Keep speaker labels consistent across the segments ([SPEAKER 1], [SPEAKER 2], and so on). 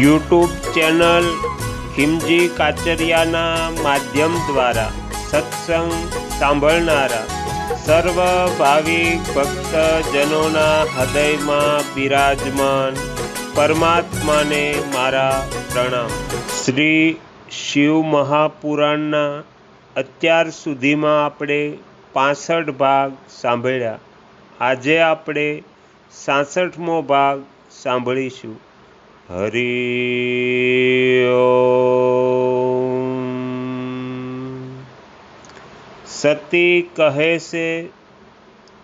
[SPEAKER 1] YouTube channel Khimji કાચરિયાના માધ્યમ દ્વારા સત્સંગ સાંભળનારા સર્વ ભાવિક ભક્તજનોના હૃદયમાં બિરાજમાન પરમાત્માને મારા પ્રણામ. શ્રી શિવ મહાપુરાણના અત્યાર સુધીમાં આપણે પાસઠ ભાગ સાંભળ્યા. આજે આપણે સાસઠમો ભાગ સાંભળીશું. હરિ સતી કહે છે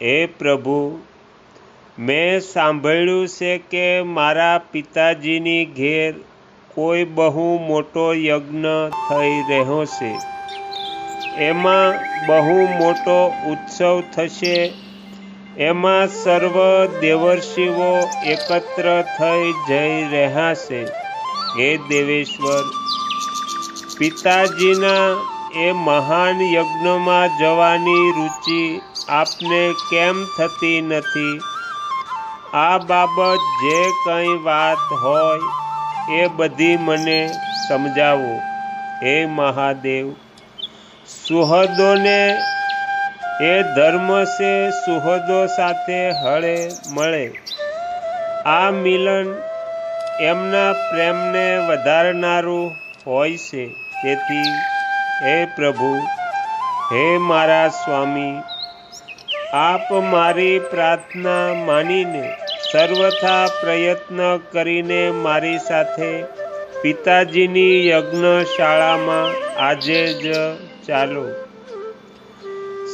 [SPEAKER 1] હે પ્રભુ મેં સાંભળ્યું છે કે મારા પિતાજીની ઘેર કોઈ બહુ મોટો યજ્ઞ થઈ રહ્યો છે એમાં બહુ મોટો ઉત્સવ થશે એમાં સર્વ દેવર્ષિઓ એકત્ર થઈ જઈ રહ્યા છે હે દેવેશ્વર, પિતાજીના એ મહાન યજ્ઞમાં જવાની રુચિ આપને કેમ થતી નથી? આ બાબત જે કંઈ વાત હોય એ બધી મને સમજાવો. હે મહાદેવ, સુહદોને એ ધર્મ છે સુહદો સાથે હળે મળે. આ મિલન એમના પ્રેમને વધારનારું હોય છે. તેથી હે પ્રભુ, હે મારા સ્વામી, આપ મારી પ્રાર્થના માનીને સર્વથા પ્રયત્ન કરીને મારી સાથે પિતાજીની યજ્ઞશાળામાં આજે જ ચાલો.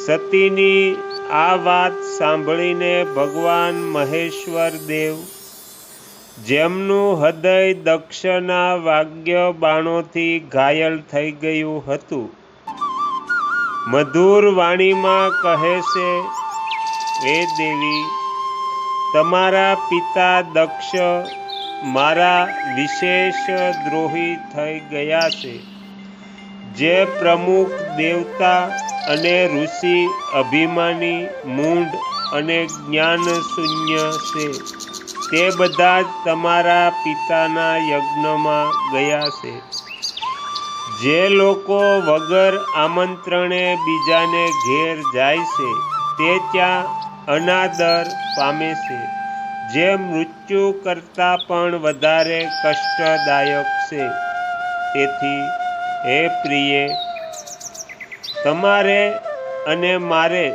[SPEAKER 1] સતીની આ વાત સાંભળીને ભગવાન મહેશ્વર દેવ જેમનું હૃદય દક્ષના વાગ્ય બાણોથી ઘાયલ થઈ ગયું હતું. મધુર વાણીમાં કહે છે, હે દેવી, તમારા પિતા દક્ષ મારા વિશેષ દ્રોહી થઈ ગયા છે. જે પ્રમુખ દેવતા અને ઋષિ અભિમાની મૂંઢ અને જ્ઞાન શૂન્ય છે, તે બધા જ તમારા પિતાના યજ્ઞમાં ગયા છે. જે લોકો વગર આમંત્રણે બીજાને ઘેર જાય છે, તે ત્યાં અનાદર પામે છે. જે મૃત્યુ કરતાં પણ વધારે કષ્ટદાયક છે. તેથી હે પ્રિય, તમારે અને મારે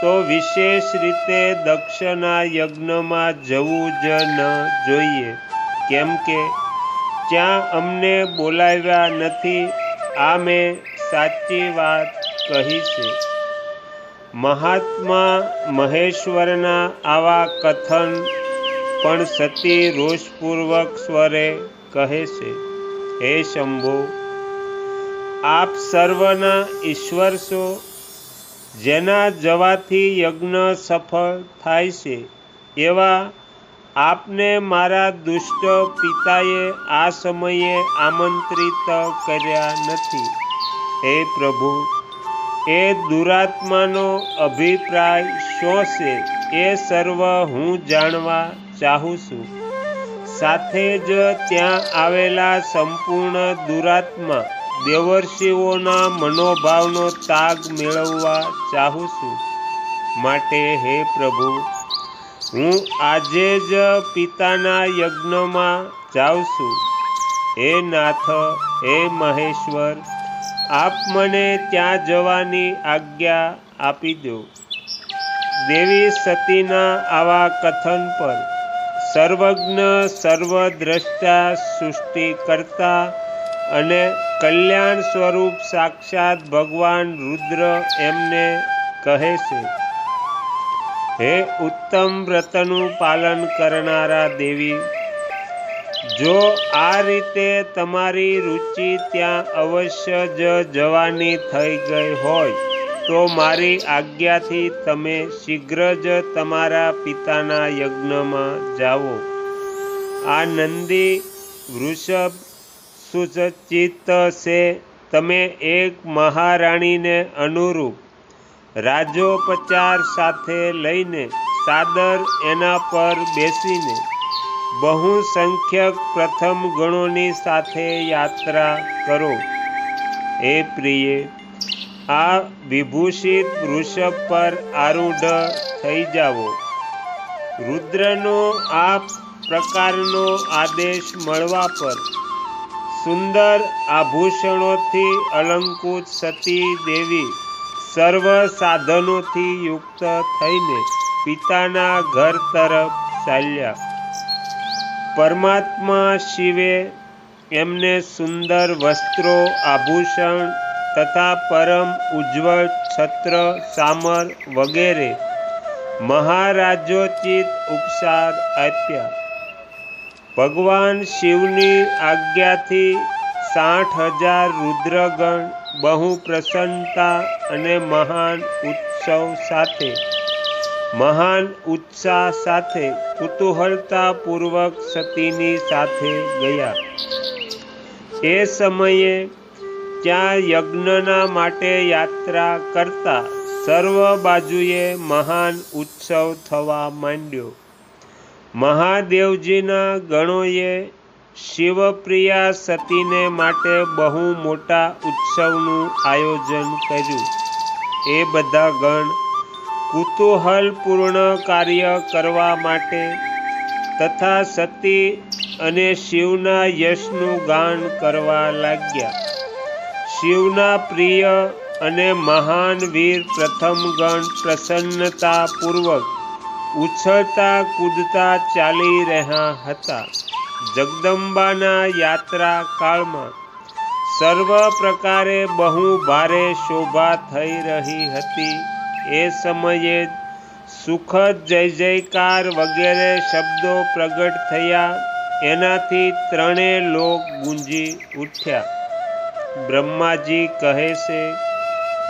[SPEAKER 1] તો વિશેષ રીતે દક્ષના યજ્ઞમાં જવું જ ન જોઈએ. કેમ કે ત્યાં અમને બોલાવ્યા નથી, આ મેં સાચી વાત કહી છે. મહાત્મા મહેશ્વરના આવા કથન પણ સતી રોષપૂર્વક સ્વરે કહે છે. હે શંભો આપ સર્વના ઈશ્વર છો, જેના જવાથી યજ્ઞ સફળ થાય છે. એવા આપને મારા દુષ્ટ પિતાએ આ સમયે આમંત્રિત કર્યા નથી. હે પ્રભુ, એ દુરાત્માનો અભિપ્રાય શું છે? એ સર્વ હું જાણવા ચાહું છું. સાથે જ ત્યાં આવેલા સંપૂર્ણ દુરાત્મા દેવર્ષિઓના મનોભાવનો તાગ મેળવવા ચાહું છું માટે હે પ્રભુ, હું આજે જ પિતાના યજ્ઞમાં જાઉં છું હે નાથ, હે મહેશ્વર, આપ મને ત્યાં જવાની આજ્ઞા આપી દો. દેવી સતીના આવા કથન પર સર્વજ્ઞ સર્વદ્રષ્ટા સૃષ્ટિ કરતા અને કલ્યાણ સ્વરૂપ સાક્ષાત ભગવાન રુદ્ર એમને કહે છે, હે ઉત્તમ વ્રતનું પાલન કરનારા દેવી, જો આ રીતે તમારી રુચિ ત્યાં અવશ્ય જ જવાની થઈ ગઈ હોય, તો મારી આજ્ઞાથી તમે શીઘ્ર જ તમારા પિતાના યજ્ઞમાં જાઓ. આ નંદી વૃષભ સુસજ્જિત છે તમે એક મહારાણીને અનુરૂપ રાજોપચાર સાથે લઈને સાદર એના પર બેસીને બહુસંખ્યક પ્રથમ ગણોની સાથે યાત્રા કરો. હે પ્રિય, આ વિભૂષિત વૃષભ પર આરૂઢ થઈ જાઓ. રુદ્રનો આ પ્રકારનો આદેશ મળવા પર સુંદર આભૂષણોથી અલંકૃત સતી દેવી સર્વ સાધનોથી યુક્ત થઈને પિતાના ઘર તરફ ચાલ્યા. પરમાત્મા શિવે એમને સુંદર વસ્ત્રો, આભૂષણ તથા પરમ ઉજ્જવળ છત્ર, સામર વગેરે મહારાજોચિત ઉપસાર આપ્યા. ભગવાન શિવની આજ્ઞાથી સાઠ હજાર રુદ્રગણ બહુ પ્રસન્નતા અને મહાન ઉત્સવ સાથે, મહાન ઉત્સાહ સાથે કુતૂહલતાપૂર્વક સતીની સાથે ગયા. એ સમયે ત્યાં યજ્ઞના માટે યાત્રા કરતા સર્વ બાજુએ મહાન ઉત્સવ થવા માંડ્યો. મહાદેવજીના ગણોએ શિવપ્રિયા સતીને માટે બહુ મોટા ઉત્સવનું આયોજન કર્યું. એ બધા ગણ કુતૂહલપૂર્ણ કાર્ય કરવા માટે તથા સતી અને શિવના યશનું ગાન કરવા લાગ્યા. શિવના પ્રિય અને મહાન વીર પ્રથમ ગણ પ્રસન્નતાપૂર્વક ઉછળતા, કૂદતા ચાલી રહ્યા હતા. જગદંબાના યાત્રા કાળમાં સર્વ પ્રકારે બહુ ભારે શોભા થઈ રહી હતી. એ સમયે સુખદ જય જયકાર વગેરે શબ્દો પ્રગટ થયા. એનાથી ત્રણે લોક ગુંજી ઉઠ્યા. બ્રહ્માજી કહે છે,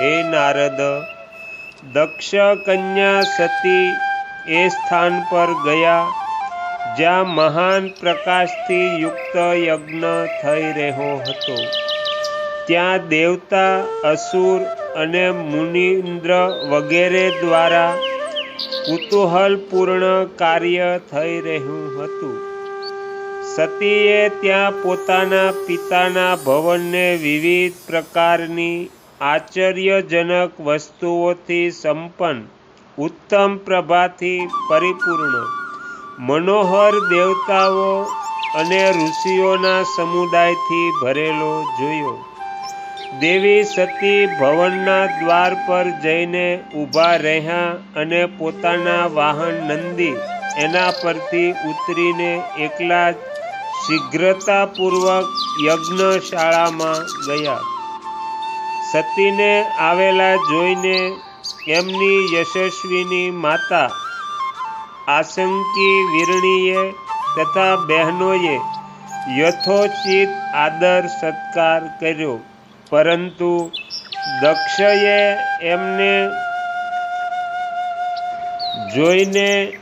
[SPEAKER 1] હે નારદ દક્ષ કન્યા સતી એ સ્થાન પર ગયા, જ્યાં મહાન પ્રકાશથી યુક્ત યજ્ઞ થઈ રહ્યો હતો. ત્યાં દેવતા, અસુર અને મુનિન્દ્ર વગેરે દ્વારા કુતૂહલપૂર્ણ કાર્ય થઈ રહ્યું હતું. સતીએ ત્યાં પોતાના પિતાના ભવનને વિવિધ પ્રકારની આશ્ચર્યજનક વસ્તુઓથી સંપન્ન ઉત્તમ પ્રભાથી પરિપૂર્ણ. મનોહર દેવતાઓ અને ઋષિઓના સમુદાયથી ભરેલો જોયો. દેવી સતી ભવનના દ્વાર પર જઈને ઊભા રહ્યા અને પોતાના વાહન નંદી એના પરથી ઉતરીને એકલા શીઘ્રતાપૂર્વક યજ્ઞશાળામાં ગયા. સતીને આવેલા જોઈને એમની યશસ્વીની માતા આશંકી વીરણીએ તથા બહેનોએ યથોચિત આદર સત્કાર કર્યો. પરંતુ દક્ષએ એમને જોઈને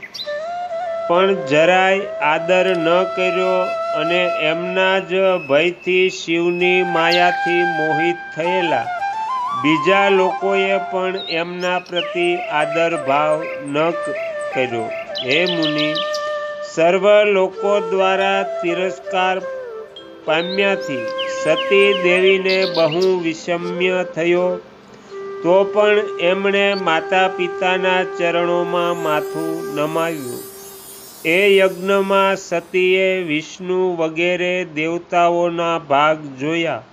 [SPEAKER 1] પણ જરાય આદર ન કર્યો અને એમના જ ભયથી શિવની માયાથી મોહિત થયેલા. બીજા લોકોએ પણ એમના પ્રતિ આદર ભાવ ન કર્યો. હે મુનિ, સર્વ લોકો દ્વારા તિરસ્કાર પામ્યાથી સતી દેવીને બહુ વિષમ્ય થયો. તો પણ એમણે માતા પિતાના ચરણોમાં માથું નમાવ્યું. એ યજ્ઞમાં સતીએ વિષ્ણુ વગેરે દેવતાઓના ભાગ જોયા.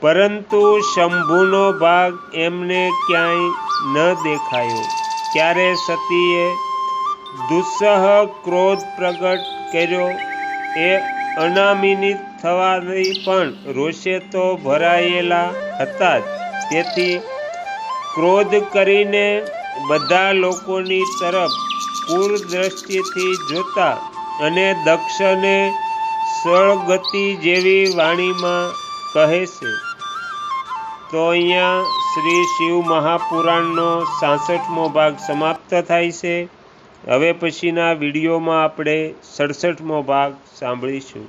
[SPEAKER 1] પરંતુ શંભુનો ભાગ એમને ક્યાંય ન દેખાયો. ત્યારે સતીએ દુસ્સહ ક્રોધ પ્રગટ કર્યો. એ અનામિનિત થવાની પણ રોષે તો ભરાયેલા હતા જ. તેથી ક્રોધ કરીને બધા લોકોની તરફ દ્રષ્ટિથી જોતા અને દક્ષને સળગતિ જેવી વાણીમાં કહે છે તો અહીંયા શ્રી શિવ મહાપુરાણનો સાસઠમો ભાગ સમાપ્ત થાય છે. હવે પછીના વિડીયોમાં આપણે સડસઠમો ભાગ સાંભળીશું.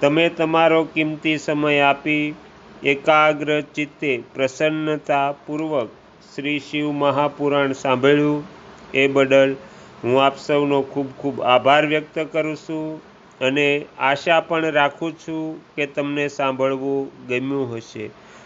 [SPEAKER 1] તમે તમારો કિંમતી સમય આપી એકાગ્ર ચિત્તે પ્રસન્નતાપૂર્વક શ્રી શિવ મહાપુરાણ સાંભળ્યું. એ બદલ હું આપ સૌનો ખૂબ ખૂબ આભાર વ્યક્ત કરું છું અને આશા પણ રાખું છું કે તમને સાંભળવું ગમ્યું હશે.